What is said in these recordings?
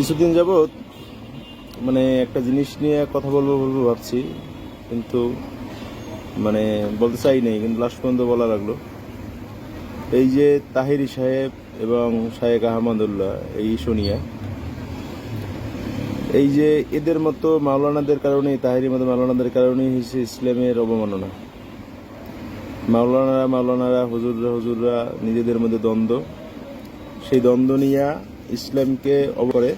কিছুদিন যাবৎ মানে একটা জিনিস নিয়ে কথা বলব বলব ভাবছি, কিন্তু মানে বলতে চাই নেই, কিন্তু লাস্ট পর্যন্ত বলা লাগল। এই যে তাহিরি সাহেব এবং শায়েক আহমদুল্লাহ, এই ইস্যু নিয়ে, এই যে এদের মতো মাওলানাদের কারণেই তাহিরির মতো মাওলানাদের কারণেই হয়েছে ইসলামের অবমাননা। মাওলানারা মাওলানারা, হুজুররা হুজুররা, নিজেদের মধ্যে দ্বন্দ্ব। সেই দ্বন্দ্ব নিয়ে ইসলামকে অবরে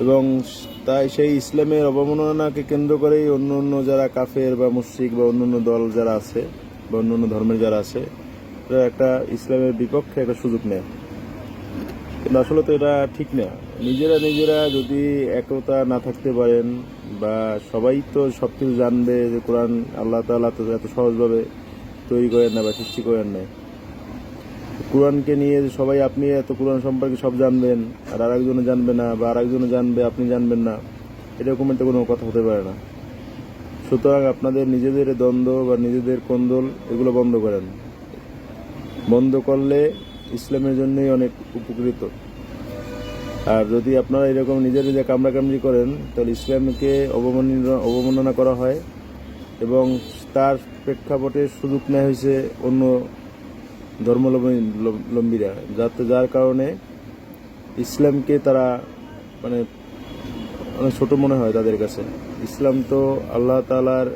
এবং তাই সেই ইসলামের অবমাননাকে কেন্দ্র করেই অন্য অন্য যারা কাফের বা মুশরিক বা অন্য অন্য দল যারা আছে বা অন্য অন্য ধর্মের যারা আছে, তারা একটা ইসলামের বিপক্ষে একটা সুযোগ নেয়। কিন্তু আসলে তো এটা ঠিক না। নিজেরা নিজেরা যদি একতা না থাকতে পারেন বা সবাই তো সব কিছু জানবে যে কোরআন আল্লাহ তাআলা তো এত সহজভাবে তৈরি করেন না বা সৃষ্টি করেন নাই কোরআনকে নিয়ে সবাই আপনি এত কোরআন সম্পর্কে সব জানবেন, আর আরেকজনে জানবে না, বা আরেকজনে জানবে, আপনি জানবেন না, এরকম একটা কোনো কথা হতে পারে না। সুতরাং আপনাদের নিজেদের দ্বন্দ্ব বা নিজেদের কোন্দল, এগুলো বন্ধ করেন। বন্ধ করলে ইসলামের জন্যই অনেক উপকৃত। আর যদি আপনারা এরকম নিজে নিজে কামড়াকামড়ি করেন, তাহলে ইসলামকে অবমাননা অবমাননা করা হয় এবং তার প্রেক্ষাপটে সুযোগ নেওয়া হয়েছে অন্য ধর্মাবলম্বীরা, যাতে যার কারণে ইসলামকে তারা মানে অনেক ছোট মনে হয় তাদের কাছে। ইসলাম তো আল্লাহ তালার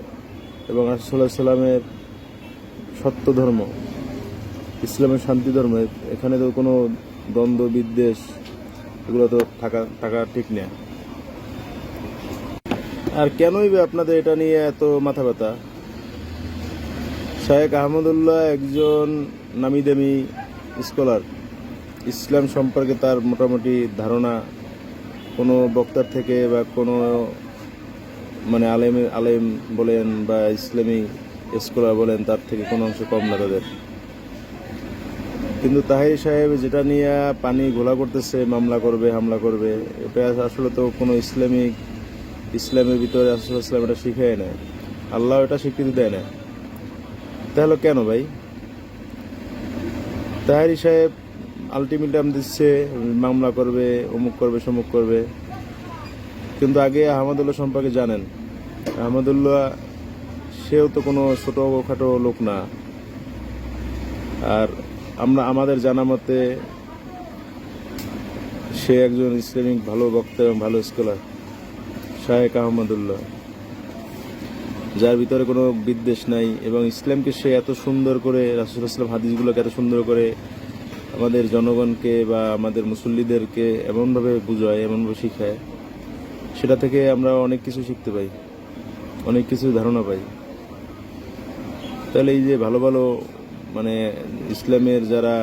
এবং আসল্লাহ সাল্লামের সত্য ধর্ম। ইসলামের শান্তি ধর্ম। এখানে তো কোনো দ্বন্দ্ব, বিদ্বেষ এগুলো তো থাকা থাকা ঠিক না। আর কেনই বা আপনাদের এটা নিয়ে এত মাথা ব্যথা শায়েক আহমদুল্লাহ একজন নামি দামি স্কলার। ইসলাম সম্পর্কে তার মোটামুটি ধারণা কোনো বক্তার থেকে বা কোনো মানে আলেম আলেম বলেন বা ইসলামী স্কলার বলেন, তার থেকে কোনো অংশ কম না তাদের। কিন্তু তাহির সাহেব যেটা নিয়ে পানি ঘোলা করতেছে, মামলা করবে, হামলা করবে, এটা আসলে তো কোনো ইসলামিক, ইসলামের ভিতরে আসলে ইসলাম এটা শিখায় না আল্লাহ এটা স্বীকৃতি দেয় না তাহলে কেন ভাই? তাহারি সাহেব আলটিমেটাম দিচ্ছে, মামলা করবে, অমুক করবে, সমুক করবে। কিন্তু আগে আহমদুল্লাহ সম্পর্কে জানেন। আহমদুল্লাহ, সেও তো কোনো ছোটো খাটো লোক না। আর আমরা, আমাদের জানা মতে, সে একজন ইসলামিক ভালো বক্তা এবং ভালো স্কলার শায়েক আহমদুল্লাহ। যার ভিতরে কোনো বিদ্বেষ নাই এবং ইসলামকে সে এত সুন্দর করে, রাসুল ইসলাম হাদিসগুলোকে এত সুন্দর করে আমাদের জনগণকে বা আমাদের মুসল্লিদেরকে এমনভাবে বুঝায়, এমনভাবে শিখায়, সেটা থেকে আমরা অনেক কিছু শিখতে পাই, অনেক কিছু ধারণা পাই। তাহলে এই যে ভালো ভালো মানে ইসলামের যারা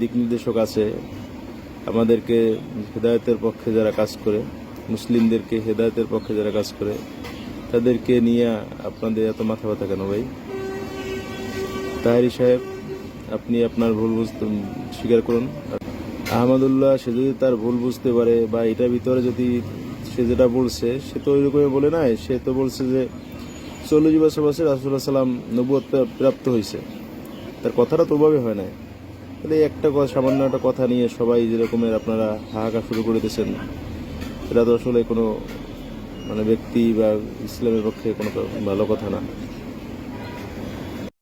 দিক নির্দেশক আছে, আমাদেরকে হেদায়তের পক্ষে যারা কাজ করে, মুসলিমদেরকে হেদায়তের পক্ষে যারা কাজ করে তাদেরকে নিয়ে আপনাদের এত মাথা ব্যথা কেন ভাই? তাহারি সাহেব, আপনি আপনার ভুল বুঝতে স্বীকার করুন। আহমদুল্লাহ, সে যদি তার ভুল বুঝতে পারে বা এটার ভিতরে যদি সে যেটা বলছে, সে তো ওইরকমই বলে নাই। সে তো বলছে যে চল্লিশ বছর বছর রাসুল্লাহ সাল্লাম নবুয়ত প্রাপ্ত হয়েছে তার কথাটা তো ওভাবে হয় না তাহলে একটা কথা, সামান্য একটা কথা নিয়ে সবাই যেরকমের আপনারা হাহাকার শুরু করে দিয়েছেন, এটা তো আসলে কোনো মানে ব্যক্তি বা ইসলামের পক্ষে কোনো ভালো কথা না।